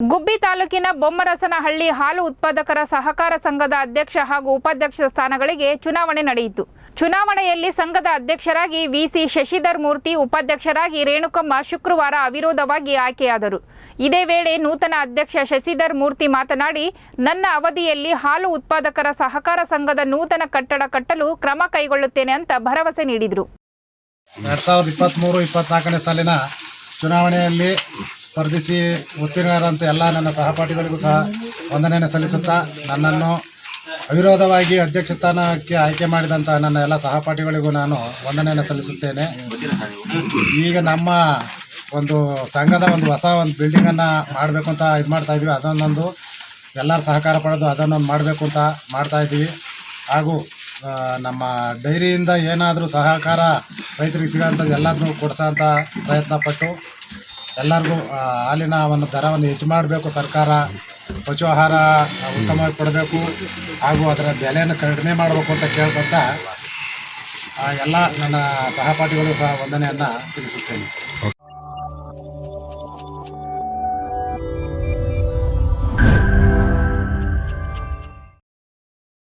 ಗುಬ್ಬಿ ತಾಲೂಕಿನ ಬೊಮ್ಮರಸನಹಳ್ಳಿ ಹಾಲು ಉತ್ಪಾದಕರ ಸಹಕಾರ ಸಂಘದ ಅಧ್ಯಕ್ಷ ಹಾಗೂ ಉಪಾಧ್ಯಕ್ಷ ಸ್ಥಾನಗಳಿಗೆ ಚುನಾವಣೆ ನಡೆಯಿತು. ಚುನಾವಣೆಯಲ್ಲಿ ಸಂಘದ ಅಧ್ಯಕ್ಷರಾಗಿ ವಿಸಿ ಶಶಿಧರ್ ಮೂರ್ತಿ, ಉಪಾಧ್ಯಕ್ಷರಾಗಿ ರೇಣುಕಮ್ಮ ಶುಕ್ರವಾರ ಅವಿರೋಧವಾಗಿ ಆಯ್ಕೆಯಾದರು. ಇದೇ ವೇಳೆ ನೂತನ ಅಧ್ಯಕ್ಷ ಶಶಿಧರ್ ಮೂರ್ತಿ ಮಾತನಾಡಿ, ನನ್ನ ಅವಧಿಯಲ್ಲಿ ಹಾಲು ಉತ್ಪಾದಕರ ಸಹಕಾರ ಸಂಘದ ನೂತನ ಕಟ್ಟಡ ಕಟ್ಟಲು ಕ್ರಮ ಕೈಗೊಳ್ಳುತ್ತೇನೆ ಅಂತ ಭರವಸೆ ನೀಡಿದರು. ಚುನಾವಣೆಯಲ್ಲಿ ಸ್ಪರ್ಧಿಸಿ ಉತ್ತೀರ್ಣರಾದಂಥ ಎಲ್ಲ ನನ್ನ ಸಹಪಾಠಿಗಳಿಗೂ ಸಹ ವಂದನೆಯನ್ನು ಸಲ್ಲಿಸುತ್ತಾ ನನ್ನನ್ನು ಅವಿರೋಧವಾಗಿ ಅಧ್ಯಕ್ಷ ಸ್ಥಾನಕ್ಕೆ ಆಯ್ಕೆ ಮಾಡಿದಂಥ ನನ್ನ ಎಲ್ಲ ಸಹಪಾಠಿಗಳಿಗೂ ನಾನು ವಂದನೆಯನ್ನು ಸಲ್ಲಿಸುತ್ತೇನೆ. ಈಗ ನಮ್ಮ ಒಂದು ಸಂಘದ ಒಂದು ಹೊಸ ಒಂದು ಬಿಲ್ಡಿಂಗನ್ನು ಮಾಡಬೇಕು ಅಂತ ಇದು ಮಾಡ್ತಾ ಇದ್ವಿ. ಅದನ್ನೊಂದು ಎಲ್ಲರ ಸಹಕಾರ ಪಡೆದು ಅದನ್ನೊಂದು ಮಾಡಬೇಕು ಅಂತ ಮಾಡ್ತಾ ಇದ್ದೀವಿ ಹಾಗೂ ನಮ್ಮ ಡೈರಿಯಿಂದ ಏನಾದರೂ ಸಹಕಾರ ರೈತರಿಗೆ ಸಿಗೋಂಥದ್ದು ಎಲ್ಲದನ್ನೂ ಪ್ರಯತ್ನ ಪಟ್ಟು ಎಲ್ಲರಿಗೂ ಹಾಲಿನ ಒಂದು ದರವನ್ನು ಹೆಚ್ಚು ಮಾಡಬೇಕು. ಸರ್ಕಾರ ಪಶು ಆಹಾರ ಉತ್ತಮವಾಗಿ ಕೊಡಬೇಕು ಹಾಗೂ ಅದರ ಬೆಲೆಯನ್ನು ಕಡಿಮೆ ಮಾಡಬೇಕು ಅಂತ ಕೇಳ್ಕೊತ ಎಲ್ಲ ನನ್ನ ಸಹಪಾಠಿಗಳು ಸಹ ವಂದನೆಯನ್ನು ತಿಳಿಸುತ್ತೇನೆ.